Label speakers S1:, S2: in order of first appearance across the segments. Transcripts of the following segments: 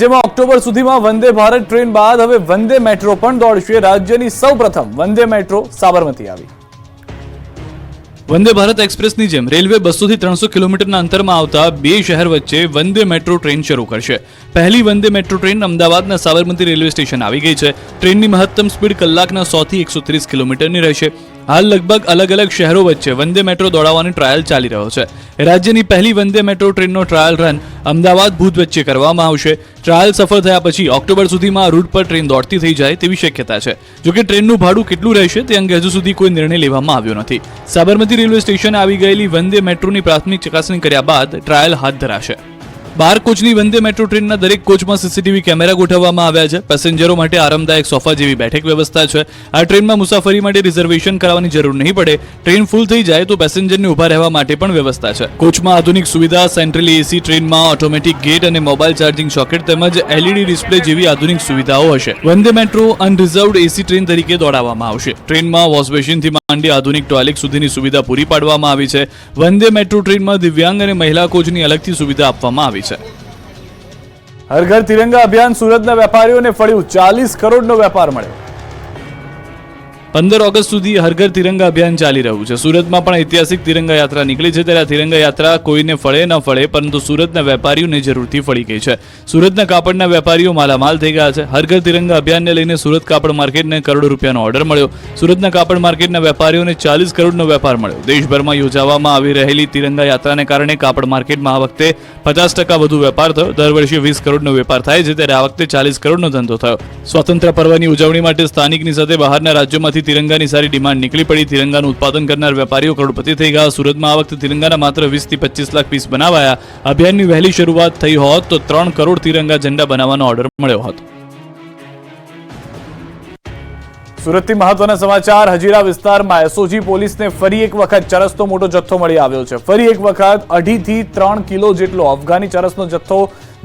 S1: જેમાં ઓક્ટોબર સુધીમાં વંદે ભારત ટ્રેન બાદ હવે વંદે મેટ્રો પણ દોડશે. રાજ્યની સૌપ્રથમ વંદે મેટ્રો સાબરમતી આવી.
S2: વંદે ભારત એક્સપ્રેસની જેમ રેલવે બસોથી ત્રણસો કિલોમીટરના અંતરમાં આવતા બે શહેર વચ્ચે વંદે મેટ્રો ટ્રેન શરૂ કરશે. પહેલી વંદે મેટ્રો ટ્રેન અમદાવાદના સાબરમતી રેલવે સ્ટેશન આવી ગઈ છે. ટ્રેનની મહત્તમ સ્પીડ કલાકના સોથી એકસો ત્રીસ કિલોમીટરની રહેશે. હાલ લગભગ અલગ અલગ શહેરો વચ્ચે વંદે મેટ્રો દોડાવવાની ટ્રાયલ ચાલી રહ્યો છે. રાજ્યની પહેલી વંદે મેટ્રો ટ્રેનનો ટ્રાયલ રન અમદાવાદ ભુજ વચ્ચે કરવામાં આવશે. ટ્રાયલ સફળ થયા પછી ઓક્ટોબર સુધીમાં રૂટ પર ટ્રેન દોડતી થઈ જાય તેવી શક્યતા છે. જોકે ટ્રેનનું ભાડું કેટલું રહેશે તે અંગે હજુ સુધી કોઈ નિર્ણય લેવામાં આવ્યો નથી. સાબરમતી રેલવે સ્ટેશને આવી ગયેલી વંદે મેટ્રોની પ્રાથમિક ચકાસણી કર્યા બાદ ટ્રાયલ હાથ ધરાશે. બાર કોચની વંદે મેટ્રો ટ્રેનના દરેક કોચમાં સીસીટીવી કેમેરા ગોઠવવામાં આવ્યા છે. પેસેન્જરો માટે આરામદાયક સોફા જેવી બેઠક વ્યવસ્થા છે. આ ટ્રેનમાં મુસાફરી માટે રિઝર્વેશન કરાવવાની જરૂર નહીં પડે. ટ્રેન ફૂલ થઈ જાય તો પેસેન્જરને ઊભા રહેવા માટે પણ વ્યવસ્થા છે. કોચમાં આધુનિક સુવિધા, સેન્ટ્રલી એસી ટ્રેનમાં ઓટોમેટિક ગેટ અને મોબાઈલ ચાર્જિંગ સોકેટ તેમજ એલઈડી ડિસ્પ્લે જેવી આધુનિક સુવિધાઓ હશે. Vande metro unreserved AC train તરીકે દોડાવવામાં આવશે. ટ્રેનમાં વોશ બેસિનથી માંડી આધુનિક ટોયલેટ સુધીની સુવિધા પૂરી પાડવામાં આવી છે. વંદે મેટ્રો ટ્રેનમાં દિવ્યાંગ અને મહિલા કોચની અલગથી સુવિધા આપવામાં આવી છે.
S1: હર ઘર તિરંગા અભિયાન સુરતના વેપારીઓને ફળ્યું. ચાલીસ કરોડનો વેપાર મળ્યો.
S2: પંદર ઓગસ્ટ સુધી હરઘર તિરંગા અભિયાન ચાલી રહ્યું છે. સુરતમાં પણ ઐતિહાસિક તિરંગા યાત્રા નીકળી છે. ત્યારે આ તિરંગા યાત્રા કોઈને ફળે ન ફળે, પરંતુ સુરતના વેપારીઓને જરૂરથી ફળી ગઈ છે. સુરતના કાપડના વેપારીઓ માલામાલ થઈ ગયા છે. હરઘર તિરંગા અભિયાનને લઈને સુરત કાપડ માર્કેટને કરોડો રૂપિયાનો ઓર્ડર મળ્યો. સુરતના કાપડ માર્કેટના વેપારીઓને ચાલીસ કરોડનો વેપાર મળ્યો. દેશભરમાં યોજાવામાં આવી રહેલી તિરંગા યાત્રાને કારણે કાપડ માર્કેટમાં આ વખતે પચાસ ટકા વધુ વેપાર થયો. દર વર્ષે વીસ કરોડનો વેપાર થાય છે. ત્યારે આ વખતે ચાલીસ કરોડનો ધંધો થયો. સ્વતંત્ર પર્વની ઉજવણી માટે સ્થાનિકની સાથે બહારના રાજ્યોમાંથી તિરંગાની સારી ડિમાન્ડ નીકળી પડી. તિરંગાનું ઉત્પાદન કરનાર વેપારીઓ કરોડપતિ થઈ ગયા. સુરતમાં આ વખતે તિરંગાના માત્ર વીસથી પચીસ લાખ પીસ બનાવાયા. અભિયાનની વહેલી શરૂઆત થઈ હોત તો ત્રણ કરોડ તિરંગા ઝંડા બનાવવાનો ઓર્ડર મળ્યો હોત.
S1: સુરતથી મહત્વના સમાચાર. હજીરા વિસ્તારમાં એસઓજી પોલીસને ફરી એક વખત ચરસનો મોટો જથ્થો મળી આવ્યો છે. ફરી એક વખત અઢીથી ત્રણ કિલો જેટલો અફઘાની ચરસનો જથ્થો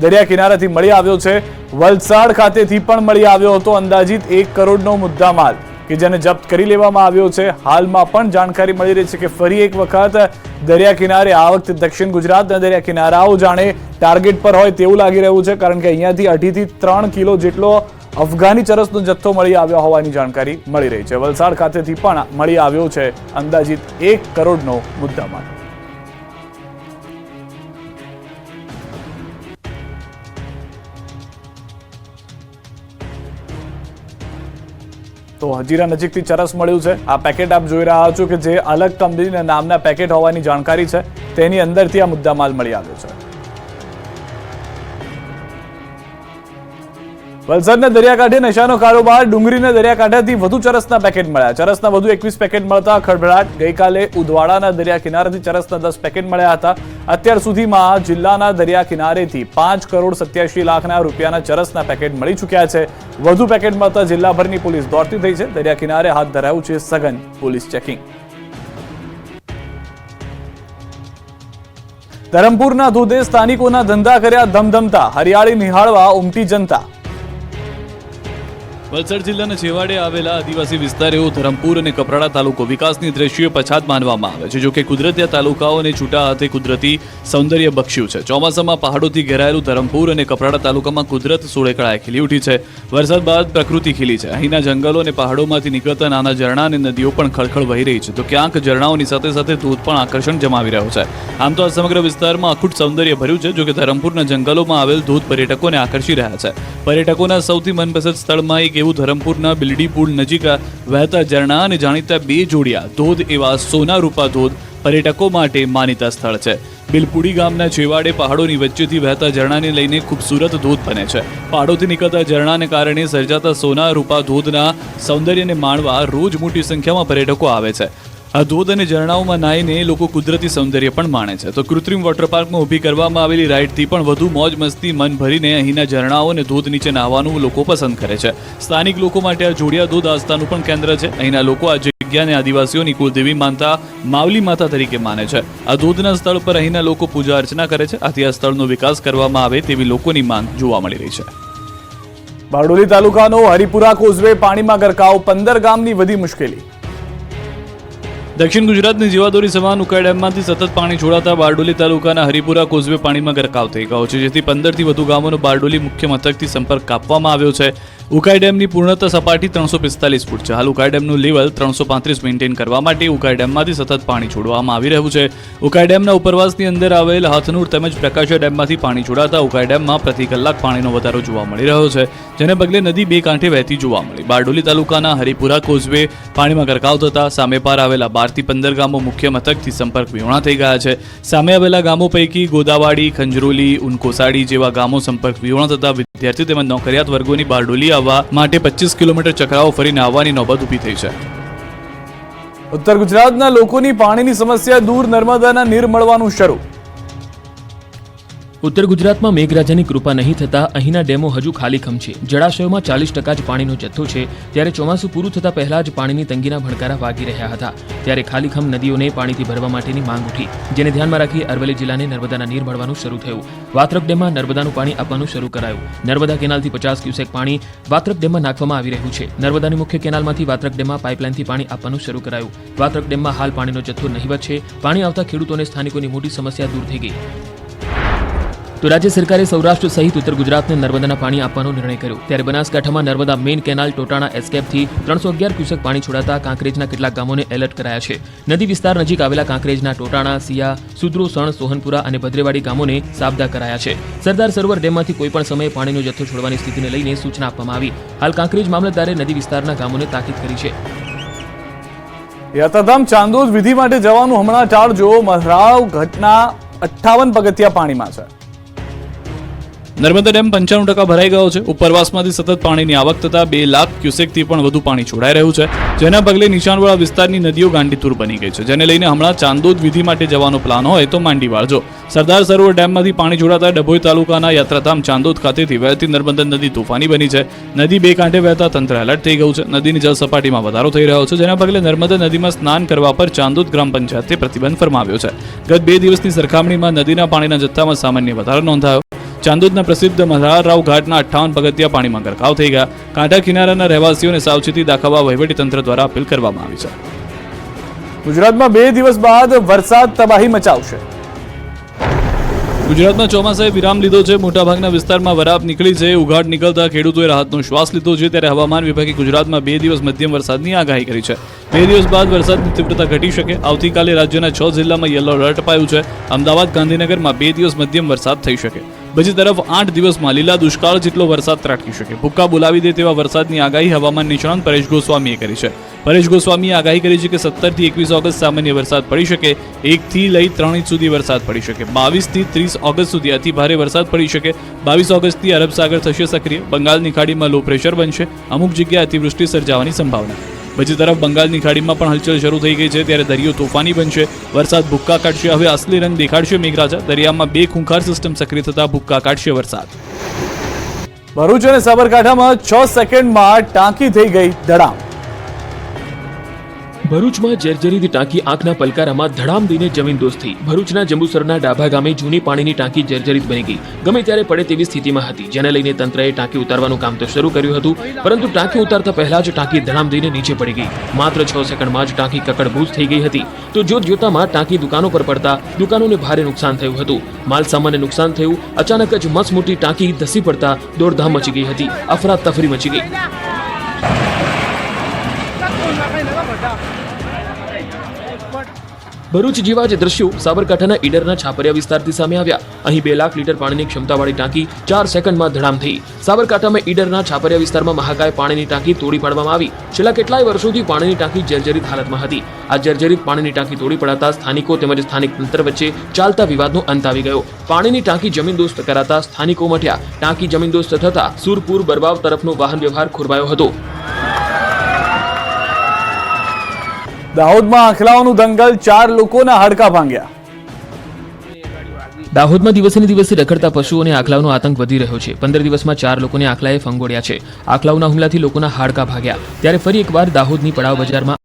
S1: દરિયા કિનારેથી મળી આવ્યો છે. વલસાડ ખાતેથી પણ મળી આવ્યો હતો અંદાજિત એક કરોડનો મુદ્દામાલ. કે જેને જપ્ત કરી લેવામાં આવ્યો છે. હાલમાં પણ જાણકારી મળી રહી છે કે ફરી એક વખત દરિયા કિનારે આ વખતે દક્ષિણ ગુજરાતના દરિયા કિનારાઓ જાણે ટાર્ગેટ પર હોય તેવું લાગી રહ્યું છે, કારણ કે અહીંયાથી અઢીથી ત્રણ કિલો જેટલો અફઘાની ચરસનો જથ્થો મળી આવ્યો હોવાની જાણકારી મળી રહી છે. વલસાડ ખાતેથી પણ મળી આવ્યો છે અંદાજિત એક કરોડનો મુદ્દામાલ. તો હજીરા નજીકથી ચરસ મળ્યું છે. આ પેકેટ આપ જોઈ રહ્યા છો કે જે અલગ કંપનીના નામના પેકેટ હોવાની જાણકારી છે. તેની અંદરથી આ મુદ્દામાલ મળી આવ્યો છે. વલસાડના દરિયાકાંઠે નશાનો કારોબાર ડુંગરીના દરિયાકાંઠાથી વધુ ચરસના પેકેટ મળ્યા. ચરસના વધુ એકવીસ પેકેટ મળતા ખળભળાટ. ગઈકાલે ઉદવાડાના દરિયા કિનારેથી ચરસના દસ પેકેટ મળ્યા હતા. અત્યાર સુધીમાં જિલ્લાના દરિયા કિનારેથી પાંચ કરોડ સત્યાસી લાખના રૂપિયાના ચરસના પેકેટ મળી ચૂક્યા છે. વધુ પેકેટ મળતા જિલ્લાભરની પોલીસ દોડતી થઈ છે. દરિયા કિનારે હાથ ધરાયું છે સઘન પોલીસ ચેકિંગ. ધરમપુરના ધોધે સ્થાનિકોના ધંધા કર્યા ધમધમતા. હરિયાળી નિહાળવા ઉમટી જનતા.
S2: વલસાડ જિલ્લાના છેવાડે આવેલા આદિવાસી વિસ્તાર એવો ધરમપુર અને કપરાડા તાલુકો વિકાસની દ્રષ્ટિએ પછાત માનવામાં આવે છે જોકે કુદરતી આ તાલુકાઓને છૂટા હાથે કુદરતી સૌંદર્ય બક્ષ્યું છે. ચોમાસામાં પહાડોથી ઘેરાયેલું ધરમપુર અને કપરાડા તાલુકામાં કુદરત સોળેકળાએ ખીલી ઉઠી છે. વરસાદ બાદ પ્રકૃતિ ખીલી છે. અહીંના જંગલો અને પહાડોમાંથી નીકળતા નાના ઝરણા અને નદીઓ પણ ખળખળ વહી રહી છે. તો ક્યાંક ઝરણાઓની સાથે સાથે ધોધ પણ આકર્ષણ જમાવી રહ્યો છે. આમ તો આ સમગ્ર વિસ્તારમાં અખૂટ સૌંદર્ય ભર્યું છે જોકે ધરમપુરના જંગલોમાં આવેલ ધોધ પર્યટકોને આકર્ષી રહ્યા છે. પર્યટકોના સૌથી મનપસંદ સ્થળમાં એક એવું ધરમપુરના બિલડી પુલ નજીક વહેતા ઝરણા અને જાણીતા બે જોડિયા ધોધ એવા સોના રૂપા ધોધ પર્યટકો માટે માનીતા સ્થળ છે. બિલપુડી ગામના છેવાડે પહાડોની વચ્ચેથી વહેતા ઝરણાને લઈને ખૂબસૂરત ધોધ બને છે. પહાડોથી નીકળતા ઝરણાને કારણે સર્જાતા સોના રૂપા ધોધના સૌંદર્યને માણવા રોજ મોટી સંખ્યામાં પર્યટકો આવે છે. આ ધોધ અને ઝરણાઓમાં નાહીને લોકો કુદરતી સૌંદર્ય પણ માણે છે. તો કૃત્રિમ વોટર પાર્કમાં ઊભી કરવામાં આવેલી રાઇડથી પણ વધુ મોજ મસ્તી, મન ભરીને અહીંના ઝરણાઓ અને ધોધ નીચે નાહવાનું લોકો પસંદ કરે છે. સ્થાનિક લોકો માટે આ જોડિયા ધોધ આસ્થાનું પણ કેન્દ્ર છે. અહીંના લોકો આ જગ્યાને આદિવાસીઓની કુલદેવી માનતા માવલી માતા તરીકે માને છે. આ ધોધના સ્થળ પર અહીંના લોકો પૂજા અર્ચના કરે છે. આથી આ સ્થળનો વિકાસ કરવામાં આવે તેવી લોકોની માંગ જોવા મળી રહી છે.
S1: બારડોલી તાલુકાનો હરિપુરા કોઝવે પાણીમાં ગરકાવ, પંદર ગામની વધી મુશ્કેલી.
S2: દક્ષિણ ગુજરાતની જીવાદોરી સમાન ઉકાઈ ડેમમાંથી સતત પાણી છોડાતા બારડોલી તાલુકાના હરિપુરા, કોઝવે પાણીમાં ગરકાવ થઈ ગયો છે, જેથી પંદરથી વધુ ગામોનો બારડોલી મુખ્ય મથકથી સંપર્ક કાપવામાં આવ્યો છે. ઉકાઈ ડેમની પૂર્ણતા સપાટી ત્રણસો પિસ્તાલીસ ફૂટ છે. હાલ ઉકાઈ ડેમનું લેવલ ત્રણસો પાંત્રીસ મેન્ટેન કરવા માટે ઉકાઈ ડેમમાંથી સતત પાણી છોડવામાં આવી રહ્યું છે. ઉકાઈ ડેમના ઉપરવાસની અંદર આવેલ હાથનૂર તેમજ પ્રકાશા ડેમમાંથી પાણી છોડાતા ઉકાઈ ડેમમાં પ્રતિ કલાક પાણીનો વધારો જોવા મળી રહ્યો છે, જેને પગલે નદી બે કાંઠે વહેતી જોવા મળી. બારડોલી તાલુકાના હરિપુરા, કોઝવે પાણીમાં ગરકાવ થતા સામે પાર આવેલા બારથી પંદર ગામો મુખ્ય મથકથી સંપર્ક વિહોણા થઈ ગયા છે. સામે આવેલા ગામો પૈકી ગોદાવાડી, ખંજરોલી, ઉનકોસાડી જેવા ગામો સંપર્ક વિહોણા થતા વિદ્યાર્થી તેમજ નોકરિયાત વર્ગોની બારડોલી આવવા માટે પચીસ કિલોમીટર ચક્રાઓ ફરીને આવવાની નોબત ઊભી થઈ છે.
S1: ઉત્તર ગુજરાતના લોકોની પાણીની સમસ્યા દૂર નર્મદાના નીર મળવાનું શરૂ.
S3: ઉત્તર ગુજરાતમાં મેઘરાજાની કૃપા નહીં થતા અહીંના ડેમો હજુ ખાલીખમ છે. જળાશયોમાં ચાલીસ ટકા જ પાણીનો જથ્થો છે. ત્યારે ચોમાસું પૂરું થતા પહેલા જ પાણીની તંગીના ભણકારા વાગી રહ્યા હતા. ત્યારે ખાલીખમ નદીઓને પાણીથી ભરવા માટેની માંગ ઉઠી. જેને ધ્યાનમાં રાખી અરવલ્લી જિલ્લાને નર્મદાના નીર મળવાનું શરૂ થયું. વાત્રક ડેમમાં નર્મદાનું પાણી આપવાનું શરૂ કરાયું. નર્મદા કેનાલથી પચાસ ક્યુસેક પાણી વાત્રક ડેમમાં નાખવામાં આવી રહ્યું છે. નર્મદાની મુખ્ય કેનાલમાંથી વાત્રક ડેમમાં પાઇપલાઇનથી પાણી આપવાનું શરૂ કરાયું. વાત્રક ડેમમાં હાલ પાણીનો જથ્થો નહીવત છે. પાણી આવતા ખેડૂતોને સ્થાનિકોની મોટી સમસ્યા દૂર થઈ ગઈ. તો રાજ્ય સરકારે સૌરાષ્ટ્ર સહિત ઉત્તર ગુજરાતને નર્મદાના પાણી આપવાનો નિર્ણય કર્યો. ત્યારે બનાસકાંઠામાં નર્મદા મેઇન કેનાલ, ટોટાણા, એસ્કેપથી ત્રણસો અગિયાર ક્યુસેક પાણી છોડાતા કાંકરેજના કેટલાક ગામોને એલર્ટ કરાયા છે. નદી વિસ્તાર નજીક આવેલા કાંકરેજના ટોટાણા, સિયા સુદ્રો સણ, સોહનપુરા અને ભદ્રેવાડી ગામોને સાબદા કરાયા છે. સરદાર સરોવર ડેમમાંથી કોઈપણ સમયે પાણીનો જથ્થો છોડવાની સ્થિતિને લઈને સૂચના આપવામાં આવી. હાલ કાંકરેજ મામલતદારે નદી વિસ્તારના ગામોને તાકીદ કરી છે.
S1: યાત્રાધામ ચાંદોદ વિધિ માટે જવાનું હમણાં ટાળજો. મહરાવ ઘટના અઠ્ઠાવન પગથિયા પાણીમાં છે.
S2: નર્મદા ડેમ પંચાણું ટકા ભરાઈ ગયો છે. ઉપરવાસમાંથી સતત પાણીની આવક થતા બે લાખ ક્યુસેકથી પણ વધુ પાણી છોડાઈ રહ્યું છે. જેના પગલે નીચાણવાળા વિસ્તારની નદીઓ ગાંડીતુર બની ગઈ છે. જેને લઈને હમણાં ચાંદોદ વિધિ માટે જવાનો પ્લાન હોય તો માંડી વાળજો. સરદાર સરોવર ડેમમાંથી પાણી છોડાતા ડભોઈ તાલુકાના યાત્રાધામ ચાંદોદ ખાતેથી વહેતી નર્મદા નદી તોફાની બની છે. નદી બે કાંઠે વહેતા તંત્ર એલર્ટ થઈ ગયું છે. નદીની જળ સપાટીમાં વધારો થઈ રહ્યો છે. જેના પગલે નર્મદા નદીમાં સ્નાન કરવા પર ચાંદોદ ગ્રામ પંચાયતે પ્રતિબંધ ફરમાવ્યો છે. ગત બે દિવસની સરખામણીમાં નદીના પાણીના જથ્થામાં સામાન્ય વધારો નોંધાયો. ચાંદોદના પ્રસિદ્ધ મલ્હારરાવ ઘાટના અઠ્ઠાવન પગથિયા પાણીમાં ગરકાવ થઈ ગયા. કાંઠા કિનારાના રહેવાસીઓને સાવચેતી દાખવવા વહીવટીતંત્ર દ્વારા અપીલ કરવામાં આવી છે.
S1: ગુજરાતમાં બે દિવસ બાદ વરસાદ તબાહી મચાવશે.
S2: ગુજરાતમાં ચોમાસાએ વિરામ લીધો છે. મોટાભાગના વિસ્તારમાં વરાપ નીકળી છે. ઉઘાડ નીકળતા ખેડૂતોએ રાહતનો શ્વાસ લીધો છે. ત્યારે હવામાન વિભાગે ગુજરાતમાં બે દિવસ મધ્યમ વરસાદની આગાહી કરી છે. બે દિવસ બાદ વરસાદની તીવ્રતા ઘટી શકે. આવતીકાલે રાજ્યના છ જિલ્લામાં યલો એલર્ટ અપાયું છે. અમદાવાદ ગાંધીનગરમાં બે દિવસ મધ્યમ વરસાદ થઈ શકે. બીજી તરફ આઠ દિવસમાં લીલા દુષ્કાળ જેટલો વરસાદ ત્રાટકી શકે. ભૂક્કા બોલાવી દે તેવા વરસાદની આગાહી હવામાન નિષ્ણાંત પરેશ ગોસ્વામીએ કરી છે. પરેશ ગોસ્વામીએ આગાહી કરી છે કે સત્તરથી એકવીસ ઓગસ્ટ સામાન્ય વરસાદ પડી શકે. એકથી લઈ ત્રણ ઇંચ સુધી વરસાદ પડી શકે. બાવીસથી ત્રીસ ઓગસ્ટ સુધી અતિ ભારે વરસાદ પડી શકે. બાવીસ ઓગસ્ટથી અરબ સાગર થશે સક્રિય. બંગાળની ખાડીમાં લો પ્રેશર બનશે. અમુક જગ્યાએ અતિવૃષ્ટિ સર્જાવાની સંભાવના. બીજી તરફ બંગાળની ખાડીમાં પણ હલચલ શરૂ થઈ ગઈ છે. ત્યારે દરિયો તોફાની બનશે, વરસાદ ભૂક્કા કાઢશે. હવે અસલી રંગ દેખાડશે મેઘરાજા. દરિયામાં બે ખૂંખાર સિસ્ટમ સક્રિય થતા ભૂક્કા કાઢશે વરસાદ.
S1: ભરૂચ અને સાબરકાંઠામાં છ સેકન્ડમાં ટાંકી થઈ ગઈ ધડામ.
S3: ભરૂચમાં જર્જરિત ટાંકી આંખના પલકારામાં ધડામ દઈને જમીન દોસ્તી. ભરૂચના જંબુસરના ડાભા ગામે જૂની પાણીની ટાંકી જર્જરિત બની ગઈ. ગમે ત્યારે પડે તેવી સ્થિતિમાં હતી. જેને લઈને તંત્રએ ટાંકી ઉતારવાનું કામ તો શરૂ કર્યું હતું, પરંતુ ટાંકી ઉતારતા પહેલા જ ટાંકી ધડામ દઈને નીચે પડી ગઈ. માત્ર છ સેકન્ડમાં જ ટાંકી કકડભૂજ થઈ ગઈ હતી. તો જોત જોતામાં ટાંકી દુકાનો પર પડતા દુકાનોને ભારે નુકસાન થયું હતું. માલ સામાનને નુકસાન થયું. અચાનક જ મસ્ત મોટી ટાંકી ધસી પડતા દોડધામ મચી ગઈ હતી. અફરાતફરી મચી ગઈ. ભરૂચ જેવા જ દ્રશ્યો સાબરકાંઠાના ઈડરના છાપરિયા વિસ્તારથી સામે આવ્યા. અહીં બે લાખ લીટર પાણીની ક્ષમતાવાળી ટાંકી ચાર સેકન્ડમાં ધડામ થઈ. સાબરકાંઠામાં ઈડરના છાપરિયા વિસ્તારમાં મહાકાય પાણીની ટાંકી તોડી પાડવામાં આવી. છેલ્લા કેટલાય વર્ષોથી પાણીની ટાંકી જર્જરિત હાલતમાં હતી. આ જર્જરિત પાણીની ટાંકી તોડી પડાતા સ્થાનિકો તેમજ સ્થાનિક તંત્ર વચ્ચે ચાલતા વિવાદનો અંત આવી ગયો. પાણીની ટાંકી જમીન દોસ્ત કરાતા સ્થાનિકો મટ્યા. ટાંકી જમીન દોસ્ત થતા સુરપુર બરબાવ તરફનો વાહન વ્યવહાર ખોરવાયો હતો.
S1: દાહોદમાં આંખલાઓનું દંગલ, ચાર લોકોના હાડકા ભાંગ્યા.
S3: દાહોદમાં દિવસે દિવસે રખડતા પશુઓ અને આખલાઓનો આતંક વધી રહ્યો છે. પંદર દિવસમાં ચાર લોકોને આખલાએ ફંગોળ્યા છે. આખલાઓના હુમલાથી લોકોના હાડકા ભાગ્યા. ત્યારે ફરી એકવાર દાહોદની પડાવ બજારમાં